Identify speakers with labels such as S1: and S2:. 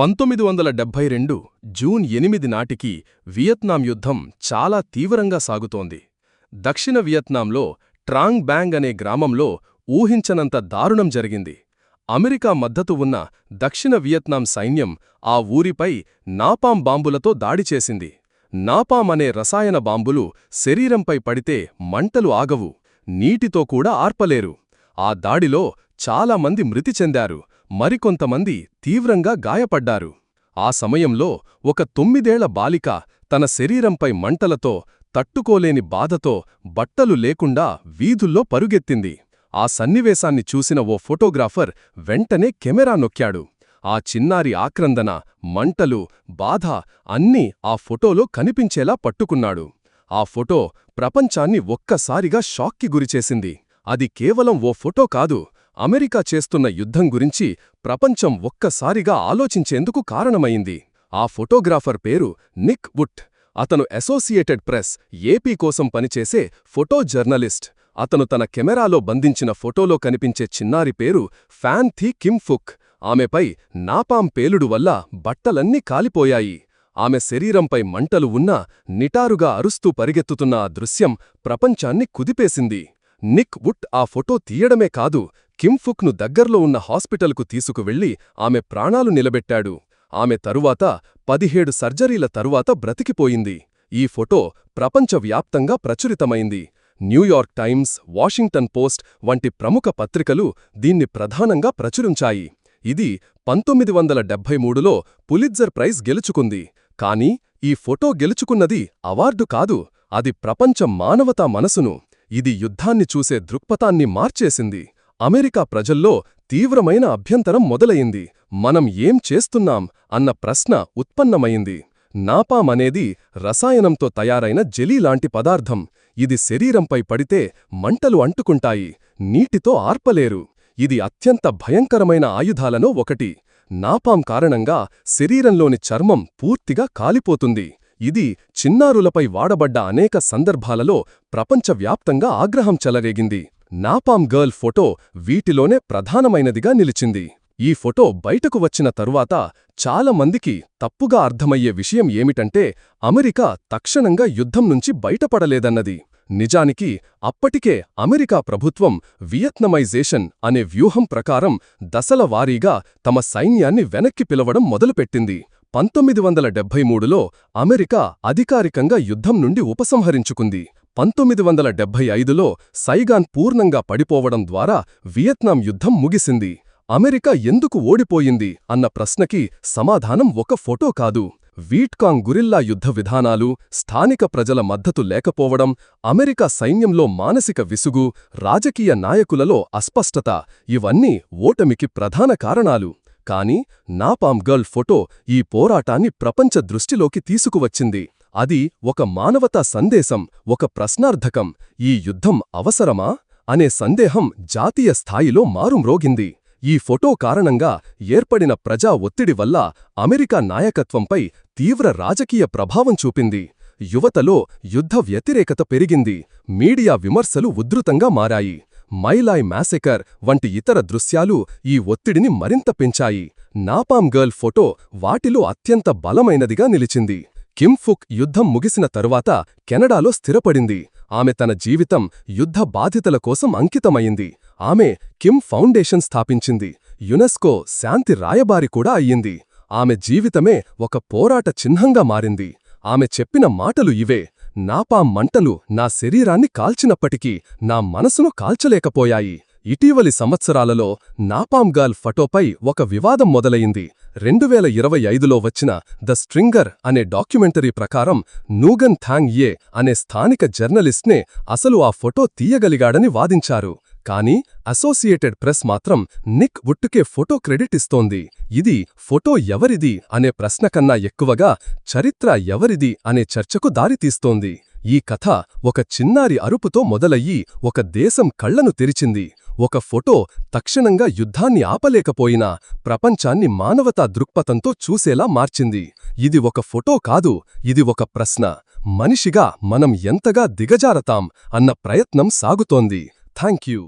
S1: పంతొమ్మిది వందల డెబ్భై రెండు జూన్ ఎనిమిది నాటికి వియత్నాం యుద్ధం చాలా తీవ్రంగా సాగుతోంది. దక్షిణ వియత్నాంలో ట్రాంగ్ బ్యాంగ్ అనే గ్రామంలో ఊహించనంత దారుణం జరిగింది. అమెరికా మద్దతు ఉన్న దక్షిణ వియత్నాం సైన్యం ఆ ఊరిపై నాపాం బాంబులతో దాడి చేసింది. నాపాం అనే రసాయన బాంబులు శరీరంపై పడితే మంటలు ఆగవు నీటితో కూడా ఆర్పలేరు. ఆ దాడిలో చాలామంది మృతి చెందారు. మరికొంతమంది తీవ్రంగా గాయపడ్డారు. ఆ సమయంలో ఒక తొమ్మిదేళ్ళ బాలిక తన శరీరంపై మంటలతో తట్టుకోలేని బాధతో బట్టలు లేకుండా వీధుల్లో పరుగెత్తింది. ఆ సన్నివేశాన్ని చూసిన ఓ ఫోటోగ్రాఫర్ వెంటనే కెమెరా నొక్కాడు. ఆ చిన్నారి ఆక్రందన మంటలు బాధ అన్నీ ఆ ఫోటోలో కనిపించేలా పట్టుకున్నాడు. ఆ ఫోటో ప్రపంచాన్ని ఒక్కసారిగా షాక్కి గురిచేసింది. అది కేవలం ఓ ఫోటో కాదు అమెరికా చేస్తున్న యుద్ధం గురించి ప్రపంచం ఒక్కసారిగా ఆలోచించేందుకు కారణమైంది. ఆ ఫోటోగ్రాఫర్ పేరు నిక్ వుట్. అతను అసోసియేటెడ్ ప్రెస్ ఏపీ కోసం పనిచేసే ఫోటో జర్నలిస్ట్. అతను తన కెమెరాలో బంధించిన ఫోటోలో కనిపించే చిన్నారి పేరు ఫ్యాన్ థీ కిమ్ ఫుక్. ఆమెపై నాపాం పేలుడు వల్ల బట్టలన్నీ కాలిపోయాయి. ఆమె శరీరంపై మంటలు ఉన్నా నిటారుగా అరుస్తూ పరిగెత్తుతున్న ఆ దృశ్యం ప్రపంచాన్ని కుదిపేసింది. నిక్ వుట్ ఆ ఫోటో తీయడమే కాదు కింఫుక్ను దగ్గర్లో ఉన్న హాస్పిటల్కు తీసుకువెళ్ళి ఆమె ప్రాణాలు నిలబెట్టాడు. ఆమె తరువాత పదిహేడు సర్జరీల తరువాత బ్రతికిపోయింది. ఈ ఫోటో ప్రపంచవ్యాప్తంగా ప్రచురితమైంది. New York Times Washington Post వంటి ప్రముఖ పత్రికలు దీన్ని ప్రధానంగా ప్రచురించాయి. ఇది పంతొమ్మిది వందల డెబ్భై మూడులో పులిట్జర్ ప్రైజ్ గెలుచుకుంది. కానీ ఈ ఫోటో గెలుచుకున్నది అవార్డు కాదు అది ప్రపంచ మానవతా మనసును. ఇది యుద్ధాన్ని చూసే దృక్పథాన్ని మార్చేసింది. అమెరికా ప్రజల్లో తీవ్రమైన అభ్యంతరం మొదలయింది మనం ఏం చేస్తున్నాం అన్న ప్రశ్న ఉత్పన్నమైంది. నాపాం అనేది రసాయనంతో తయారైన జెలీ లాంటి పదార్థం. ఇది శరీరంపై పడితే మంటలు అంటుకుంటాయి నీటితో ఆర్పలేరు. ఇది అత్యంత భయంకరమైన ఆయుధాలలో ఒకటి. నాపాం కారణంగా శరీరంలోని చర్మం పూర్తిగా కాలిపోతుంది. ఇది చిన్నారులపై వాడబడ్డ అనేక సందర్భాలలో ప్రపంచవ్యాప్తంగా ఆగ్రహం చెలరేగింది. నాపాం గర్ల్ ఫోటో వీటిలోనే ప్రధానమైనదిగా నిలిచింది. ఈ ఫోటో బయటకు వచ్చిన తరువాత చాలా మందికి తప్పుగా అర్థమయ్యే విషయం ఏమిటంటే అమెరికా తక్షణంగా యుద్ధం నుంచి బయటపడలేదన్నది. నిజానికి అప్పటికే అమెరికా ప్రభుత్వం వియత్నమైజేషన్ అనే వ్యూహం ప్రకారం దశల వారీగా తమ సైన్యాన్ని వెనక్కి పిలవడం మొదలుపెట్టింది. పంతొమ్మిది వందల డెబ్బై మూడులో అమెరికా అధికారికంగా యుద్ధం నుండి ఉపసంహరించుకుంది. పంతొమ్మిది వందల డెబ్బై ఐదులో సైగాన్ పూర్ణంగా పడిపోవడం ద్వారా వియత్నాం యుద్ధం ముగిసింది. అమెరికా ఎందుకు ఓడిపోయింది అన్న ప్రశ్నకి సమాధానం ఒక ఫోటో కాదు. వీట్కాంగ్ గురిల్లా యుద్ధ విధానాలు స్థానిక ప్రజల మద్దతు లేకపోవడం అమెరికా సైన్యంలో మానసిక విసుగు రాజకీయ నాయకులలో అస్పష్టత ఇవన్నీ ఓటమికి ప్రధాన కారణాలు. కానీ నాపామ్ గర్ల్ ఫోటో ఈ పోరాటాన్ని ప్రపంచ దృష్టిలోకి తీసుకువచ్చింది. అది ఒక మానవతా సందేశం ఒక ప్రశ్నార్థకం. ఈ యుద్ధం అవసరమా? అనే సందేహం జాతీయ స్థాయిలో మారుమ్రోగింది. ఈ ఫోటో కారణంగా ఏర్పడిన ప్రజా ఒత్తిడి వల్ల అమెరికా నాయకత్వంపై తీవ్ర రాజకీయ ప్రభావం చూపింది. యువతలో యుద్ధ వ్యతిరేకత పెరిగింది. మీడియా విమర్శలు ఉధృతంగా మారాయి. మైలాయ్ మ్యాసెకర్ వంటి ఇతర దృశ్యాలు ఈ ఒత్తిడిని మరింత పెంచాయి. నాపాం గర్ల్ ఫోటో వాటిలో అత్యంత బలమైనదిగా నిలిచింది. కిమ్ ఫుక్ యుద్ధం ముగిసిన తరువాత కెనడాలో స్థిరపడింది. ఆమె తన జీవితం యుద్ధ బాధితుల కోసం అంకితమయింది ఆమె కిమ్ ఫౌండేషన్ స్థాపించింది. యునెస్కో శాంతి రాయబారి కూడా అయ్యింది. ఆమె జీవితమే ఒక పోరాట చిహ్నంగా మారింది. ఆమె చెప్పిన మాటలు ఇవే. నాపాం మంటలు నా శరీరాన్ని కాల్చినప్పటికీ నా మనసును కాల్చలేకపోయాయి. ఇటీవలి సంవత్సరాలలో నాపాంగాల్ ఫటోపై ఒక వివాదం మొదలయింది రెండువేల ఇరవై ఐదులో వచ్చిన ద స్ట్రింగర్ అనే డాక్యుమెంటరీ ప్రకారం నూగన్ థాంగ్ యే అనే స్థానిక జర్నలిస్ట్నే అసలు ఆ ఫోటో తీయగలిగాడని వాదించారు. కానీ అసోసియేటెడ్ ప్రెస్ మాత్రం నిక్ వుట్టుకే ఫోటో క్రెడిట్ ఇస్తోంది. ఇది ఫోటో ఎవరిది అనే ప్రశ్న కన్నా ఎక్కువగా చరిత్ర ఎవరిది అనే చర్చకు దారితీస్తోంది ఈ కథ ఒక చిన్నారి అరుపుతో మొదలయ్యి ఒక దేశం కళ్ళను తెరిచింది. ఒక ఫోటో తక్షణంగా యుద్ధాన్ని ఆపలేకపోయినా ప్రపంచాన్ని మానవతా దృక్పథంతో చూసేలా మార్చింది. ఇది ఒక ఫోటో కాదు ఇది ఒక ప్రశ్న. మనిషిగా మనం ఎంతగా దిగజారతాం అన్న ప్రయత్నం సాగుతోంది. Thank you